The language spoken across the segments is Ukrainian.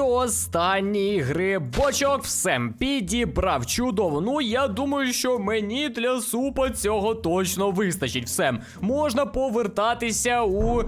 останній грибочок все підібрав чудово. Ну я думаю, що мені для супа цього точно вистачить. Все можна повертатися у е,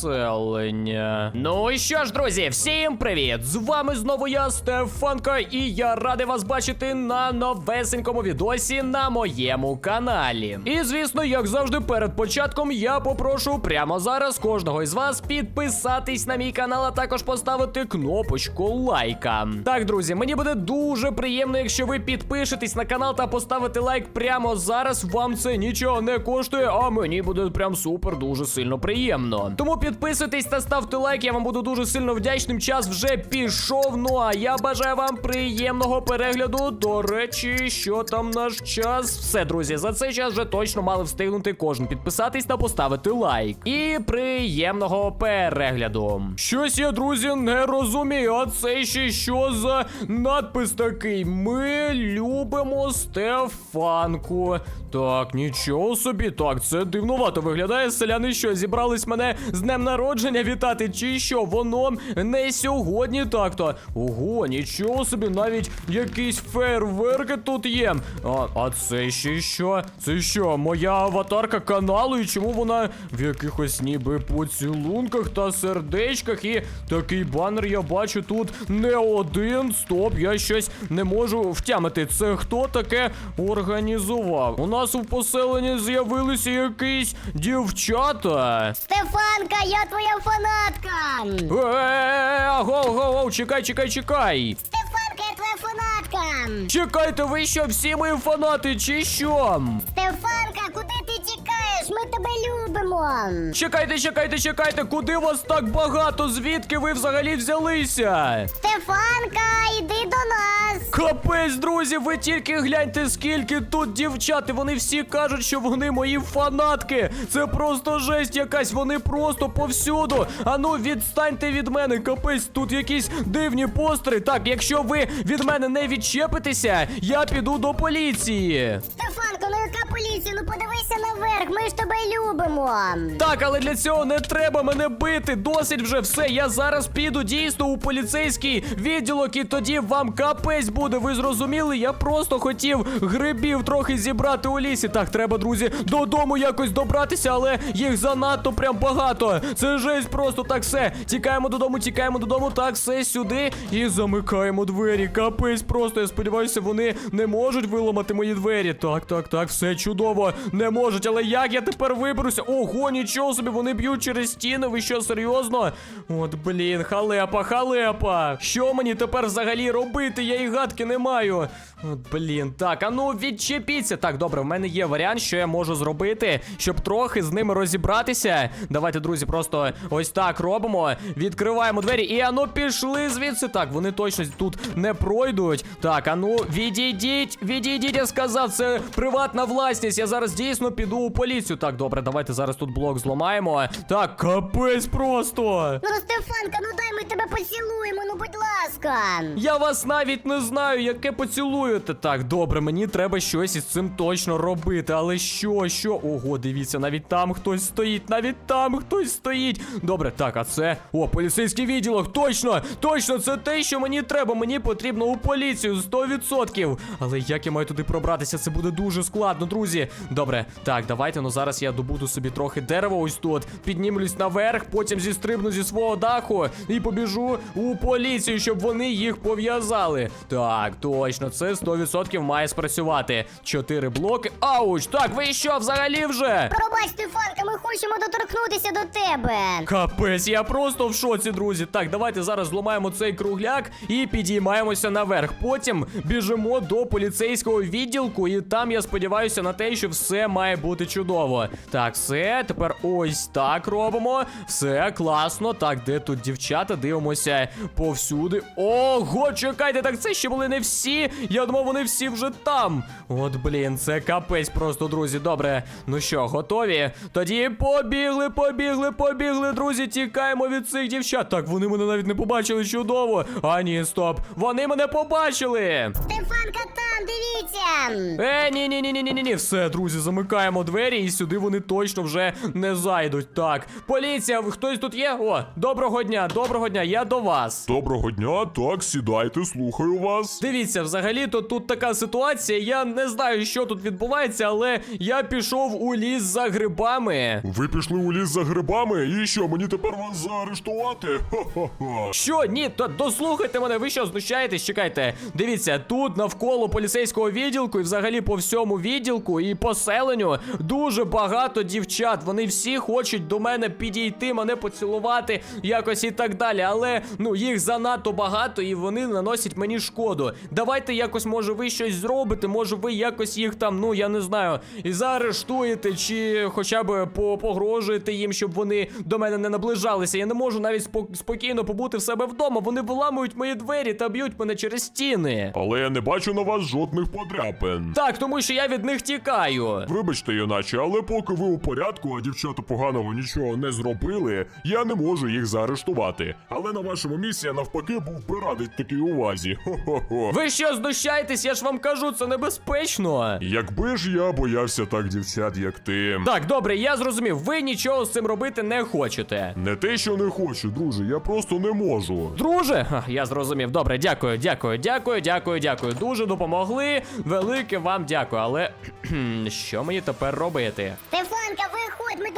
поселення. Ну і що ж, друзі, всім привіт! З вами знову я, Стефанка, і я радий вас бачити на новесенькому відосі на моєму каналі. І звісно, як завжди, перед початком я попрошу прямо зараз кожного із вас підписатись на мій канал, а також поставити кнопочку лайка. Так, друзі, мені буде дуже приємно, якщо ви підпишетесь на канал та поставите лайк прямо зараз. Вам це нічого не коштує, а мені буде прям супер дуже сильно приємно. Тому підписуйтесь та ставте лайк, я вам буду дуже сильно вдячним. Час вже пішов. Ну а я бажаю вам приємного перегляду. До речі, що там наш час? Все, друзі, за цей час вже точно мали встигнути кожен підписатись та поставити лайк. І приємного перегляду. Щось я, друзі, не розумію. А це ще що за надпис такий? Ми любимо Стефанку. Так, нічого собі. Так, це дивнувато виглядає. Селяни що, зібрались мене з днем народження вітати, чи що? Воно не сьогодні так-то. Ого, нічого собі, навіть якісь фейерверки тут є. А, а це ще що? Це що, моя аватарка каналу? І чому вона в якихось ніби поцілунках та сердечках? І такий банер я бачу тут не один. Стоп, я щось не можу втямити. Це хто таке організував? У нас у поселенні з'явилися якісь дівчата. Стефанка, я твоя фанатка! Е, гоу, гоу, гоу, чекай, чекай, чекай. Стефанка, я твоя фанатка! Чекайте, ви що, всі мої фанати, чи що? Стефанка, куди ти тікаєш? Ми тебе любимо! Чекайте, чекайте, чекайте, куди вас так багато? Звідки ви взагалі взялися? Стефанка, йди до нас! Капець, друзі, ви тільки гляньте, скільки тут дівчат, і вони всі кажуть, що вони мої фанатки. Це просто жесть якась, вони просто повсюду. Ану, відстаньте від мене, капець, тут якісь дивні постери. Так, якщо ви від мене не відчепитеся, я піду до поліції. Стефанко, ну яка поліція? Ну подивися наверх, ми ж тебе любимо! Так, але для цього не треба мене бити. Досить вже все. Я зараз піду дійсно у поліцейський відділок, і тоді вам капець буде. Ви зрозуміли? Я просто хотів грибів трохи зібрати у лісі. Так, треба, друзі, додому якось добратися, але їх занадто прям багато. Це жесть просто так все. Тікаємо додому, тікаємо додому. Так, все сюди і замикаємо двері. Капець просто. Я сподіваюся, вони не можуть виламати мої двері. Так, так, так, все чудово. Не можуть, але як я тепер виберуся? Ого, нічого собі, вони б'ють через стіни. Ви що, серйозно? От, блін, халепа, халепа. Що мені тепер взагалі робити? Я і гадки не маю. От, блін, так, а ну відчепіться. Так, добре, в мене є варіант, що я можу зробити, щоб трохи з ними розібратися. Давайте, друзі, просто ось так робимо. Відкриваємо двері і ану пішли звідси. Так, вони точно тут не пройдуть. Так, ану, відійдіть, відійдіть, я сказав, це приватна власність. Я зараз дійсно піду у поліцію. Так, добре, давайте зараз тут блок зламаємо. Так, капець просто. Ну, Стефанка, ну дай ми тебе поцілуємо, ну будь ласка! Я вас навіть не знаю, яке поцілуєте. Так, добре, мені треба щось із цим точно робити. Але що, що? Ого, дивіться, навіть там хтось стоїть, навіть там хтось стоїть. Добре, так, а це. О, поліцейський відділок. Точно! Точно, це те, що мені треба. Мені потрібно у поліцію 100%. Але як я маю туди пробратися? Це буде дуже складно, друзі. Добре, так, давайте. Ну зараз я добуду собі трохи дерева ось тут. Піднімлюсь наверх, потім зістрибну зі свого даху і побіжу у поліцію, щоб вони їх пов'язали. Так, точно, це 100% має спрацювати. Чотири блоки. Ауч! Так, ви що взагалі вже? Пробач, Стефанка, ми хочемо доторкнутися до тебе! Капець, я просто в шоці, друзі. Так, давайте зараз зламаємо цей кругляк і підіймаємося наверх. Потім біжимо до поліцейського відділку, і там я сподіваюся на те, що все має бути чудово. Так, все, тепер ось так робимо. Все класно. Так, де тут дівчата? Дивимося повсюди. Ого, чекайте, так це ще були не всі. Я думав, вони всі вже там. От, блін, це капець просто, друзі. Добре. Ну що, готові? Тоді побігли, побігли, побігли, друзі. Тікаємо від цих дівчат. Так, вони мене навіть не побачили чудово. А ні, стоп. Вони мене побачили. Стефанка там, дивіться! Е, ні, ні, ні, ні, ні, ні, ні. Все, друзі, замикаємо двері, і сюди вони точно вже не зайдуть. Так, поліція, хтось тут є? О, доброго дня, доброго дня, я до вас. Доброго дня, так, сідайте, слухаю вас. Дивіться, взагалі-то тут така ситуація. Я не знаю, що тут відбувається, але я пішов у ліс за грибами. Ви пішли у ліс за грибами, і що, мені тепер вас заарештувати? Ха-ха-ха. Що? Ні, то дослухайте мене, ви що знущаєтесь? Чекайте. Дивіться, тут навколо поліцейського відділку і взагалі по всьому відділку і поселенню дуже багато дівчат. Вони всі хочуть до мене підійти, мене поцілувати, якось і так далі. Але ну їх занадто багато і вони наносять мені шкоду. Давайте якось, може, ви щось зробите, може, ви якось їх там, ну я не знаю, і заарештуєте, чи хоча б по- погрожуєте їм, щоб вони до мене не наближалися. Я не можу навіть спок- спокійно побути в себе вдома. Вони виламують мої двері та б'ють мене через стіни. Але я не бачу на вас жодних подряпин. Так, тому що я від них тікаю. Вибачте, юначе, але поки ви у порядку, а дівчата поганого нічого не зробили, я не можу їх заарештувати. Але на вашому місці я навпаки був би радий такій увазі. Хо-хо-хо. Ви що знущаєтесь? Я ж вам кажу, це небезпечно. Якби ж я боявся так дівчат, як ти. Так, добре, я зрозумів. Ви нічого з цим робити не хочете. Не те, що не хочу, друже, я просто не можу. Друже, Ха, я зрозумів. Добре, дякую, дякую, дякую, дякую, дякую. Дуже допомогли. Велике вам дякую. Але що мені тепер робити? Ти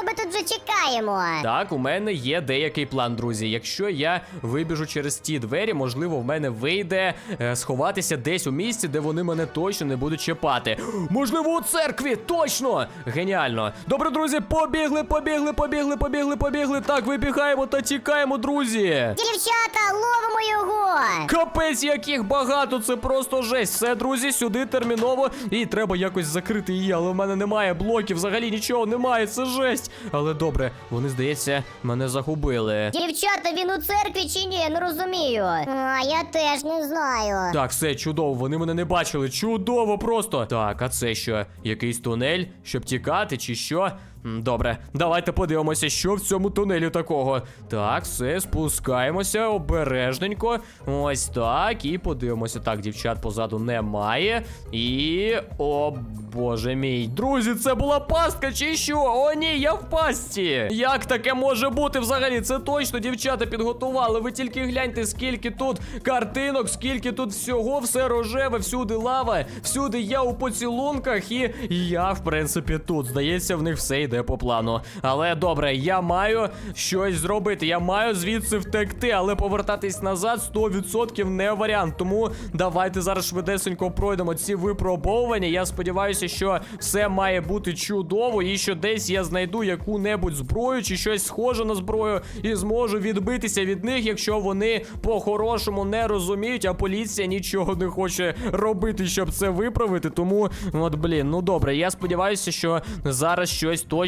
тебе тут вже чекаємо. Так, у мене є деякий план, друзі. Якщо я вибіжу через ті двері, можливо, в мене вийде е, сховатися десь у місці, де вони мене точно не будуть чіпати. Можливо, у церкві! Точно! Геніально! Добре, друзі, побігли, побігли, побігли, побігли, побігли. Так, вибігаємо та тікаємо, друзі. Дівчата, ловимо його. Капець, яких багато, це просто жесть. Все, друзі, сюди терміново. І треба якось закрити її, але в мене немає блоків, взагалі нічого немає, це жесть. Але добре, вони, здається, мене загубили. Дівчата, він у церкві чи ні? Не розумію. А, я теж не знаю. Так, все чудово, вони мене не бачили. Чудово просто. Так, а це що? Якийсь тунель, щоб тікати, чи що? Добре, давайте подивимося, що в цьому тунелі такого. Так, все, спускаємося обережненько. Ось так. І подивимося. Так, дівчат позаду немає. І. О, боже мій. Друзі, це була пастка чи що? О, ні, я в пастці. Як таке може бути взагалі? Це точно дівчата підготували. Ви тільки гляньте, скільки тут картинок, скільки тут всього, все рожеве, всюди лава, всюди я у поцілунках, і я, в принципі, тут. Здається, в них все йде по плану. Але добре, я маю щось зробити. Я маю звідси втекти, але повертатись назад 100% не варіант. Тому давайте зараз швидесенько пройдемо ці випробовування. Я сподіваюся, що все має бути чудово, і що десь я знайду яку-небудь зброю чи щось схоже на зброю, і зможу відбитися від них, якщо вони по-хорошому не розуміють, а поліція нічого не хоче робити, щоб це виправити. Тому, от блін, ну добре, я сподіваюся, що зараз щось точно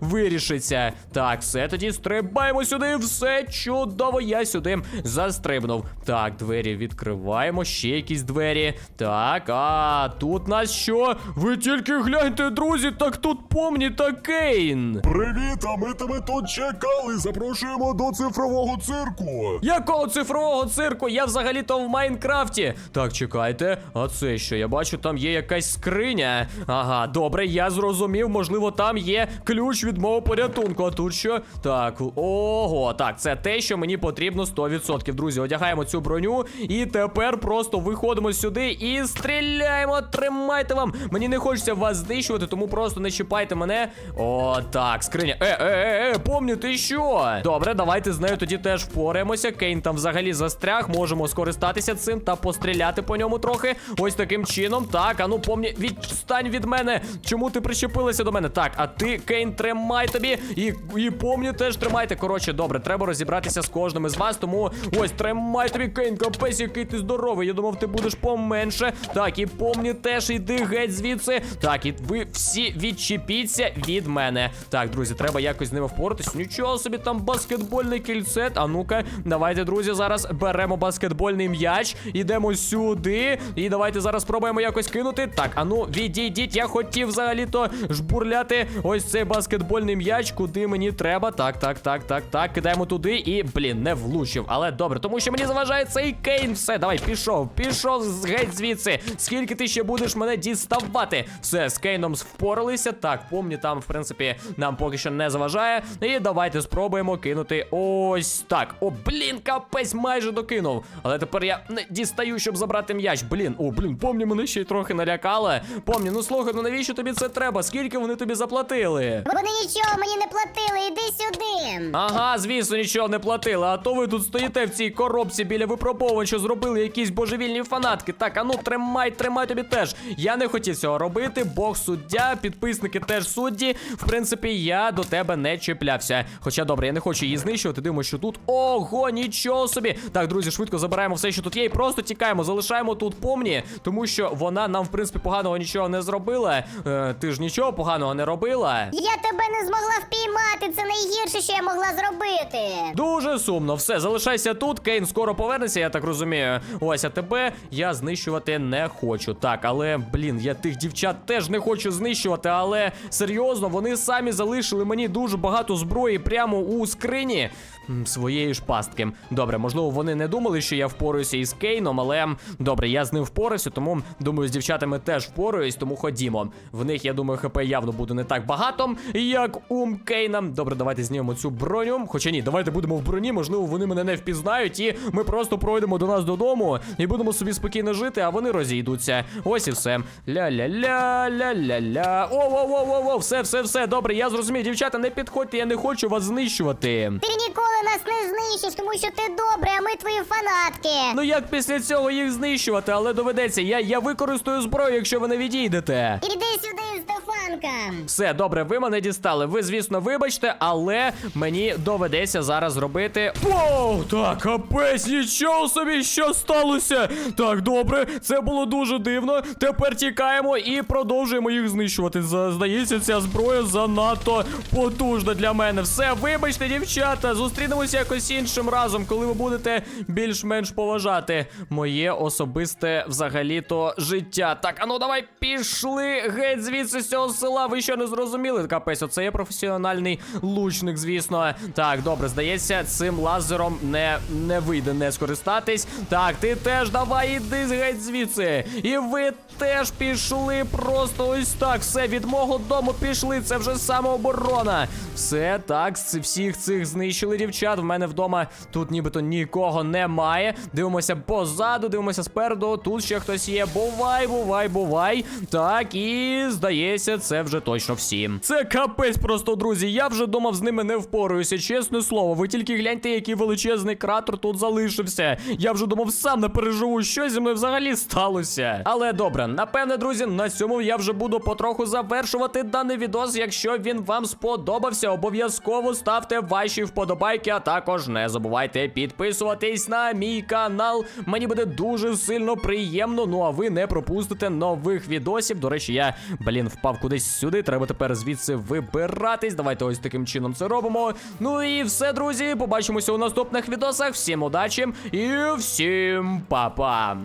вирішиться. Так, все тоді стрибаємо сюди, все чудово. Я сюди застрибнув. Так, двері відкриваємо, ще якісь двері. Так, а тут нас що? Ви тільки гляньте, друзі, так тут помні та Кейн. Привіт, а ми тебе тут чекали. Запрошуємо до цифрового цирку. Якого цифрового цирку? Я взагалі-то в Майнкрафті. Так, чекайте. А це що? Я бачу, там є якась скриня. Ага, добре, я зрозумів. Можливо, там є ключ від мого порятунку. А тут що? Так, ого, так, це те, що мені потрібно 100%. Друзі, одягаємо цю броню. І тепер просто виходимо сюди і стріляємо. Тримайте вам. Мені не хочеться вас знищувати, тому просто не чіпайте мене. О, так, скриня. Е, е, е, е, помню, ти що? Добре, давайте з нею тоді теж впораємося. Кейн там взагалі застряг. Можемо скористатися цим та постріляти по ньому трохи. Ось таким чином. Так, а ну помні, відстань від мене. Чому ти причепилася до мене? Так, а ти, Кейн, тримай тобі. І, і помню, теж тримайте. Коротше, добре, треба розібратися з кожним із вас. Тому ось тримай тобі, Кейн, капець, який ти здоровий. Я думав, ти будеш поменше. Так, і помні теж йди геть звідси. Так, і ви всі відчепіться від мене. Так, друзі, треба якось з ними впоратись. Нічого собі там баскетбольне кільце. А ну-ка, давайте, друзі, зараз беремо баскетбольний м'яч, ідемо сюди. І давайте зараз спробуємо якось кинути. Так, а ну, відійдіть. Я хотів взагалі-то жбурляти ось цей цей баскетбольний м'яч, куди мені треба. Так, так, так, так, так. Кидаємо туди і, блін, не влучив. Але добре, тому що мені заважає цей Кейн. Все, давай, пішов, пішов геть звідси. Скільки ти ще будеш мене діставати? Все, з Кейном впоралися. Так, помні, там, в принципі, нам поки що не заважає. І давайте спробуємо кинути ось так. О, блін, капець, майже докинув. Але тепер я не дістаю, щоб забрати м'яч. Блін, о, блін, помні, мене ще й трохи налякали. Помні, ну слухай, ну навіщо тобі це треба? Скільки вони тобі заплатили? Вони нічого мені не платили, іди сюди. Ага, звісно, нічого не платили. А то ви тут стоїте в цій коробці біля випробовувань, що зробили якісь божевільні фанатки. Так, а ну тримай, тримай тобі теж. Я не хотів цього робити. Бог суддя, підписники теж судді. В принципі, я до тебе не чіплявся. Хоча добре, я не хочу її знищувати. Дивимося, що тут. Ого, нічого собі. Так, друзі, швидко забираємо все, що тут є, і просто тікаємо. Залишаємо тут помні, тому що вона нам, в принципі, поганого нічого не зробила. Е, ти ж нічого поганого не робила. Я тебе не змогла впіймати, це найгірше, що я могла зробити. Дуже сумно. Все, залишайся тут. Кейн скоро повернеться, я так розумію. Ось, а тебе я знищувати не хочу. Так, але блін, я тих дівчат теж не хочу знищувати. Але серйозно, вони самі залишили мені дуже багато зброї прямо у скрині. Своєї ж пастки. Добре, можливо, вони не думали, що я впораюся із Кейном, але добре, я з ним впорався, тому думаю, з дівчатами теж впораюсь, тому ходімо. В них, я думаю, хп явно буде не так багато, як у Кейна. Добре, давайте знімемо цю броню. Хоча ні, давайте будемо в броні, можливо, вони мене не впізнають, і ми просто пройдемо до нас додому і будемо собі спокійно жити, а вони розійдуться. Ось і все. Ля-ля-ля, ля-ля-ля. О-о-о-о-о, все, все, все. Добре, я зрозумів. Дівчата, не підходьте, я не хочу вас знищувати. Ти ніколи нас не знищиш, тому що ти добрий, а ми твої фанатки. Ну як після цього їх знищувати, але доведеться. Я, я використаю зброю, якщо ви не відійдете. Іди сюди, Стефанка. Все, добре, ви мене дістали. Ви, звісно, вибачте, але мені доведеться зараз зробити. Воу, так, капець, нічого собі, що сталося. Так, добре, це було дуже дивно. Тепер тікаємо і продовжуємо їх знищувати. Здається, ця зброя занадто потужна для мене. Все, вибачте, дівчата, зустрінемося якось іншим разом, коли ви будете більш-менш поважати моє особисте взагалі-то життя. Так, а ну давай пішли геть звідси з цього села. Ви що не зрозуміли? Капець, оце є професіональний лучник, звісно. Так, добре, здається, цим лазером не, не вийде не скористатись. Так, ти теж давай іди геть звідси. І ви теж пішли просто ось так. Все від мого дому пішли. Це вже самооборона. Все так, всіх цих знищили дівчат. В мене вдома тут нібито нікого немає. Дивимося позаду, дивимося спереду. Тут ще хтось є. Бувай, бувай, бувай. Так, і здається, це вже точно всі. Це капець просто, друзі. Я вже думав з ними не впораюся. Чесне слово. Ви тільки гляньте, який величезний кратер тут залишився. Я вже думав, сам не переживу, що зі мною взагалі сталося. Але добре, напевне, друзі, на цьому я вже буду потроху завершувати даний відос. Якщо він вам сподобався, обов'язково ставте ваші вподобайки, а також не забувайте підписуватись на мій канал. Мені буде дуже сильно приємно. Ну а ви не пропустите нових відосів. До речі, я, блін, впав кудись сюди. Треба тепер звідси вибиратись. Давайте ось таким чином це робимо. Ну і все, друзі. Побачимося у наступних відосах. Всім удачі і всім па-па!